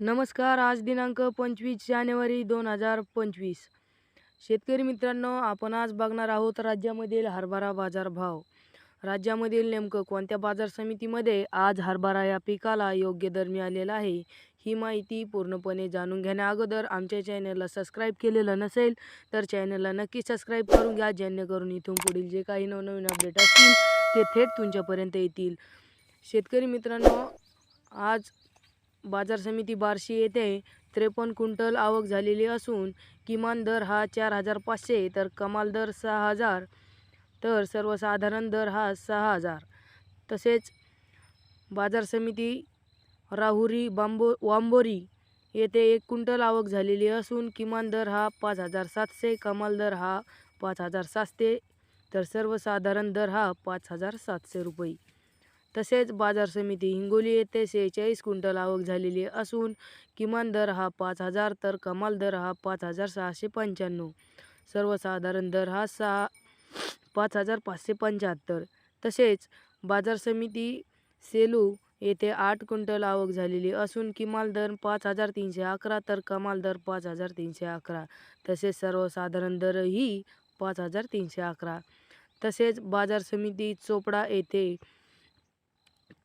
नमस्कार आज दिनांक पंचवीस जानेवारी दोन हजार पंचवीस. शेतकरी मित्रांनो आपण आज बघणार आहोत राज्यामधील हरभरा बाजारभाव राज्यामधील नेमकं कोणत्या बाजार समितीमध्ये आज हरभरा या पिकाला योग्य दर मिळालेला आहे ही माहिती पूर्णपणे जाणून घेण्या अगोदर आमच्या चॅनलला सबस्क्राईब केलेलं नसेल तर चॅनलला नक्की सबस्क्राईब करून घ्या जेणेकरून इथून पुढील जे काही नवनवीन अपडेट असतील ते थेट तुमच्यापर्यंत येतील. शेतकरी मित्रांनो आज बाजार समिती बार्शी येथे त्रेपन्न क्विंटल आवक झालेली असून किमान दर हा चार हजार पाचशे तर कमाल दर सहा हजार तर सर्वसाधारण दर हा सहा हजार. तसेच बाजार समिती राहुरी बांबो वांबोरी येथे एक क्विंटल आवक झालेली असून किमान दर हा पाच हजार सातशे कमाल दर हा पाच हजार सातशे तर सर्वसाधारण दर हा पाच हजार सातशे रुपये. तसेच बाजार समिती हिंगोली येथे सेहेचाळीस क्विंटल आवक झालेली असून किमान दर हा पाच हजार तर कमाल दर हा पाच हजार सहाशे पंच्याण्णव. सर्वसाधारण दर हा सहा पाच हजार पाचशे पंच्याहत्तर. तसेच बाजार समिती सेलू येथे आठ क्विंटल आवक झालेली असून किमाल दर पाच हजार तीनशे अकरा तर कमाल दर पाच हजार तीनशे अकरा. तसेच सर्वसाधारण दरही पाच हजार तीनशे अकरा. तसेच बाजार समिती चोपडा येथे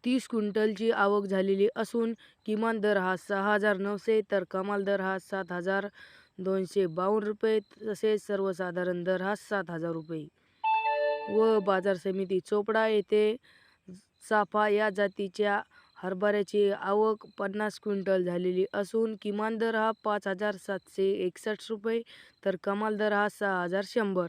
तीस क्विंटलची आवक झालेली असून किमान दर हा सहा हजार नऊशे तर कमाल दर हा सात हजार दोनशे बावन्न रुपये तसेच सर्वसाधारण दर हा सात हजार रुपये. व बाजार समिती चोपडा येथे चाफा या जातीच्या हरभऱ्याची आवक पन्नास क्विंटल झालेली असून किमान दर हा पाच हजार सातशे एकसष्ट रुपये तर कमाल दर हा सहा हजार शंभर.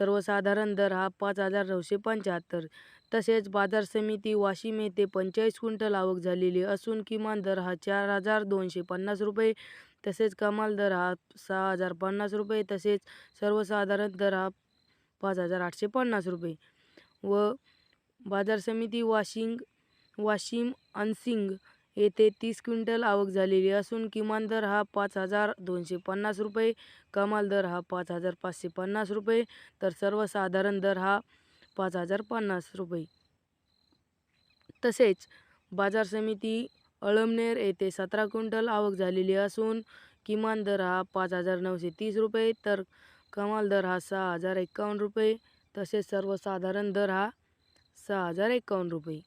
सर्वसाधारण दर हा पाच हजार नऊशे पंच्याहत्तर. तसेच बाजार समिती वाशिम येथे पंचेचाळीस क्विंटल आवक झालेली असून किमान दर हा चार हजार दोनशे पन्नास रुपये तसेच कमाल दर हा सहा हजार पन्नास रुपये तसेच सर्वसाधारण दर हा पाच हजार आठशे पन्नास रुपये. व बाजार समिती वाशिंग वाशिम अनसिंग येथे तीस क्विंटल आवक झालेली असून किमान दर हा पाच हजार दोनशे पन्नास रुपये कमाल दर हा पाच हजार पाचशे पन्नास रुपये तर सर्वसाधारण दर हा पाच हजार पन्नास रुपये. तसेच बाजार समिती अळमनेर येथे सतरा क्विंटल आवक झालेली असून किमान दर हा पाच हजार नऊशे तीस रुपये तर कमाल दर हा सहा हजार एकावन्न रुपये तसेच सर्वसाधारण दर हा सहा हजार एकावन्न रुपये.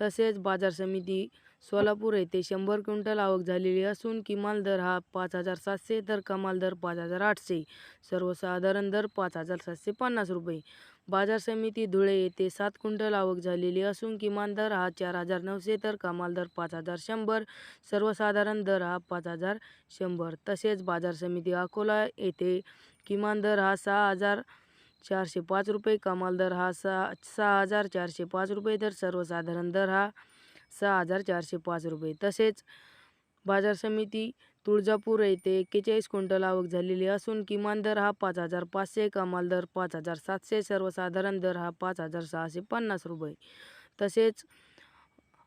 तसेच बाजार समिती सोलापूर येथे शंभर क्विंटल आवक झालेली असून किमान दर हा पाच हजार सातशे तर कमाल दर पाच हजार आठशे. सर्वसाधारण दर पाच हजार सातशे पन्नास रुपये. बाजार समिती धुळे येथे सात क्विंटल आवक झालेली असून किमान दर हा चार हजार नऊशे तर कमाल दर पाच हजार शंभर. सर्वसाधारण दर हा पाच हजार शंभर. तसेच बाजार समिती अकोला येथे किमान दर हा सहा हजार चारशे पाच रुपये कमाल दर हा सहा सहा हजार चारशे पाच रुपये तर सर्वसाधारण दर हा सहा हजार चारशे पाच रुपये. तसेच बाजार समिती तुळजापूर येथे एक्केचाळीस क्विंटल आवक झालेली असून किमान दर हा पाच हजार पाचशे कमाल दर पाच हजार सातशे सर्वसाधारण दर हा पाच हजार सहाशे पन्नास रुपये. तसेच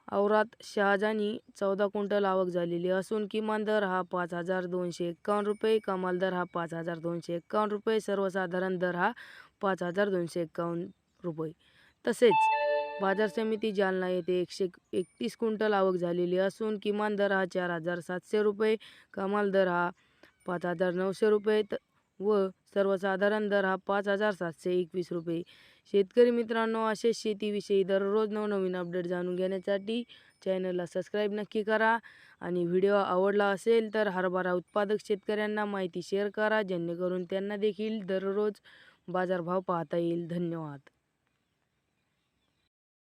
औरात शहाजानी चौदा क्विंटल आवक झालेली असून किमान दर हा पाच हजार दोनशे एक्कावन्न रुपये कमाल दर हा पाच हजार दोनशे एक्कावन्न रुपये सर्वसाधारण दर हा पाच हजार दोनशे एक्कावन्न रुपये. तसेच बाजार समिती जालना येथे एकशे एकतीस क्विंटल आवक झालेली असून किमान दर हा चार हजार सातशे रुपये कमाल दर हा पाच हजार नऊशे रुपये त व सर्वसाधारण दर हा पाच हजार सातशे एकवीस रुपये. शेतकरी मित्रांनो असेच शेतीविषयी दररोज नवनवीन अपडेट जाणून घेण्यासाठी चॅनलला सबस्क्राईब नक्की करा आणि व्हिडिओ आवडला असेल तर हरभरा उत्पादक शेतकऱ्यांना माहिती शेअर करा जेणेकरून त्यांना देखील दररोज बाजारभाव पाहता येईल. धन्यवाद.